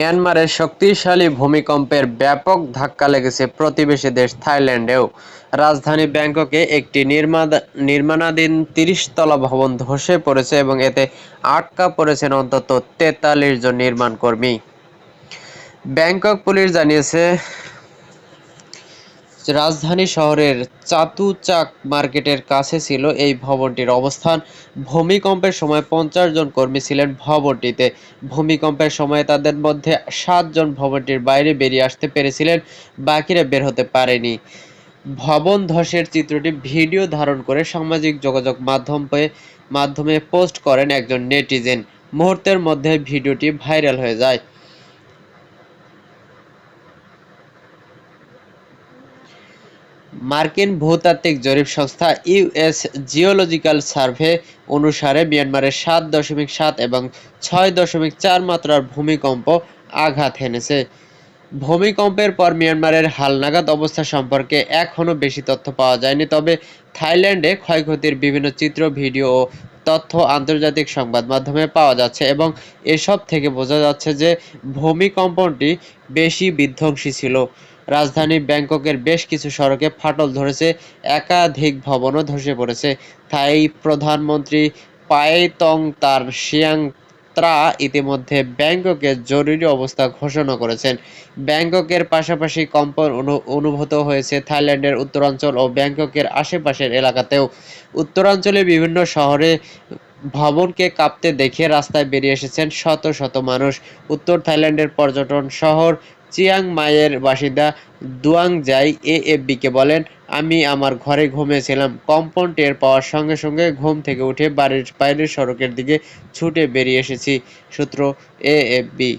মিয়ানমারের শক্তিশালী ভূমিকম্পের ব্যাপক ধাক্কা লেগেছে প্রতিবেশী দেশ থাইল্যান্ডেও। রাজধানী ব্যাংককে একটি নির্মাণাধীন তিরিশ তলা ভবন ধসে পড়েছে এবং এতে আটকা পড়েছেন অন্তত তেতাল্লিশ জন নির্মাণ কর্মী ব্যাংকক পুলিশ জানিয়েছে রাজধানী শহরের চাতুচাক মার্কেটের কাছে ছিল এই ভবনটির অবস্থান। ভূমিকম্পের সময় পঞ্চাশ জন কর্মী ছিলেন ভবনটিতে। ভূমিকম্পের সময় তাদের মধ্যে সাতজন ভবনটির বাইরে বেরিয়ে আসতে পেরেছিলেন, বাকিরা বের হতে পারেনি। ভবন ধসের চিত্রটি ভিডিও ধারণ করে সামাজিক যোগাযোগ মাধ্যমে মাধ্যমে পোস্ট করেন একজন নেটিজেন। মুহূর্তের মধ্যে ভিডিওটি ভাইরাল হয়ে যায়। মার্কিন ভূতাত্ত্বিক জরিপ সংস্থা ইউএস জিওলজিক্যাল সার্ভে অনুসারে মিয়ানমারের সাত দশমিক সাত এবং ছয় দশমিক চার মাত্রার ভূমিকম্প আঘাত হেনেছে। ভূমিকম্পের পর মিয়ানমারের হালনাগাদ অবস্থা সম্পর্কে এখনও বেশি তথ্য পাওয়া যায়নি, তবে থাইল্যান্ডে ক্ষয়ক্ষতির বিভিন্ন চিত্র, ভিডিও ও তথ্য আন্তর্জাতিক সংবাদ মাধ্যমে পাওয়া যাচ্ছে এবং এসব থেকে বোঝা যাচ্ছে যে ভূমিকম্পটি বেশি বিধ্বংসী ছিল। রাজধানী ব্যাংককের বেশ কিছু সড়কে ফাটল ধরেছে, একাধিক ভবনও ধসে পড়েছে। থাই প্রধানমন্ত্রী পায়েতং তার শিয়াং ত্রা ইতিমধ্যে ব্যাংককে জরুরি অবস্থা ঘোষণা করেছেন। ব্যাংককের পাশাপাশি কম্পন অনু- অনুভূত হয়েছে থাইল্যান্ডের উত্তরাঞ্চল ও ব্যাংককের আশেপাশের এলাকাতেও। উত্তরাঞ্চলে বিভিন্ন শহরে ভবনকে কাঁপতে দেখে রাস্তায় বেরিয়ে এসেছেন শত শত মানুষ। উত্তর থাইল্যান্ডের পর্যটন শহর চিয়াং মায়ের বাসিন্দা দুয়াং জাই এএফবিকে বলেন, আমি আমার ঘরে ঘুমিয়েছিলাম। কম্পন টের পাওয়ার সঙ্গে সঙ্গে ঘুম থেকে উঠে বাড়ির বাইরের সড়কের দিকে ছুটে বেরিয়ে এসেছি। সূত্র এএফবি।